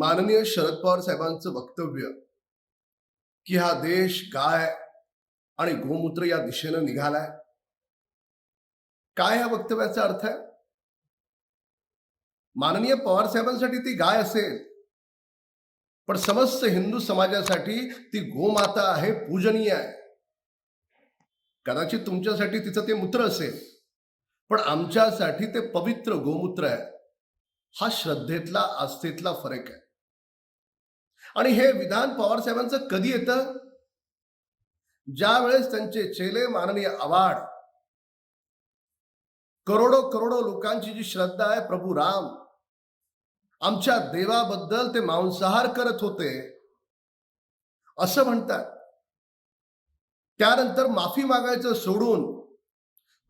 माननीय शरद पवार साहेबांचं वक्तव्य की हा देश गाय आणि गोमूत्र या दिशेनं निघालाय. काय या वक्तव्याचा अर्थ आहे? माननीय पवार साहेबांसाठी ती गाय असेल पण समस्त हिंदू समाजासाठी ती गोमाता आहे पूजनीय आहे. कदाचित तुमच्यासाठी तिचं ते मूत्र असेल पण आमच्यासाठी ते पवित्र गोमूत्र आहे. हा श्रद्धेतला आस्थेतला फरक आहे. आणि हे विधान पवार साहेबांचं कधी येतं? ज्या वेळेस त्यांचे चेले माननीय आवाड करोडो करोडो लोकांची जी श्रद्धा आहे प्रभू राम आमच्या देवाबद्दल ते मांसाहार करत होते असं म्हणतात. त्यानंतर माफी मागायचं सोडून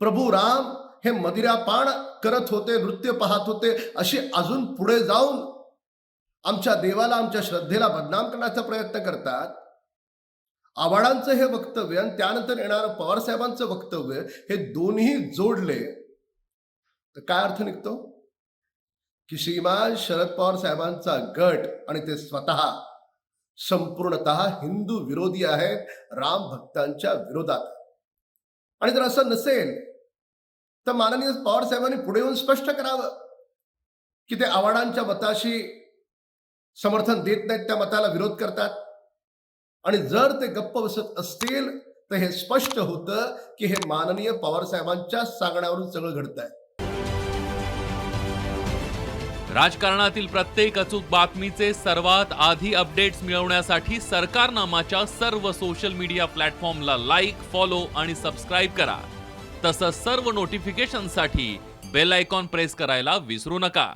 प्रभू राम हे मदिरापान करत होते नृत्य पाहत होते अशी अजून पुढे जाऊन आमच्या देवाला आमच्या श्रद्धेला बदनाम करण्याचा प्रयत्न करतात. आव्हाडांचं हे वक्तव्य आणि त्यानंतर येणारं पवारसाहेबांचं वक्तव्य हे दोन्ही जोडले. तर काय अर्थ निघतो? की श्रीमान शरद पवार साहेबांचा गट आणि ते स्वतः संपूर्णत हिंदू विरोधी आहेत राम भक्तांच्या विरोधात. आणि जर असं नसेल तर माननीय पवार साहेबांनी पुढे येऊन स्पष्ट करावं की ते आव्हाडांच्या मताशी समर्थन देत नाहीत त्या मताला विरोध करतात. आणि जर ते गप्प बसत असतील तर हे स्पष्ट होतं की हे माननीय पवार साहेबांच्या सांगण्यावरून सगळं घडत आहे राजकारणातील प्रत्येक अचूक बातमीचे सर्वात आधी अपडेट्स मिळवण्यासाठी सरकारनामाच्या सर्व सोशल मीडिया प्लॅटफॉर्मला लाईक फॉलो आणि सबस्क्राईब करा. तसंच सर्व नोटिफिकेशनसाठी बेल आयकॉन प्रेस करायला विसरू नका.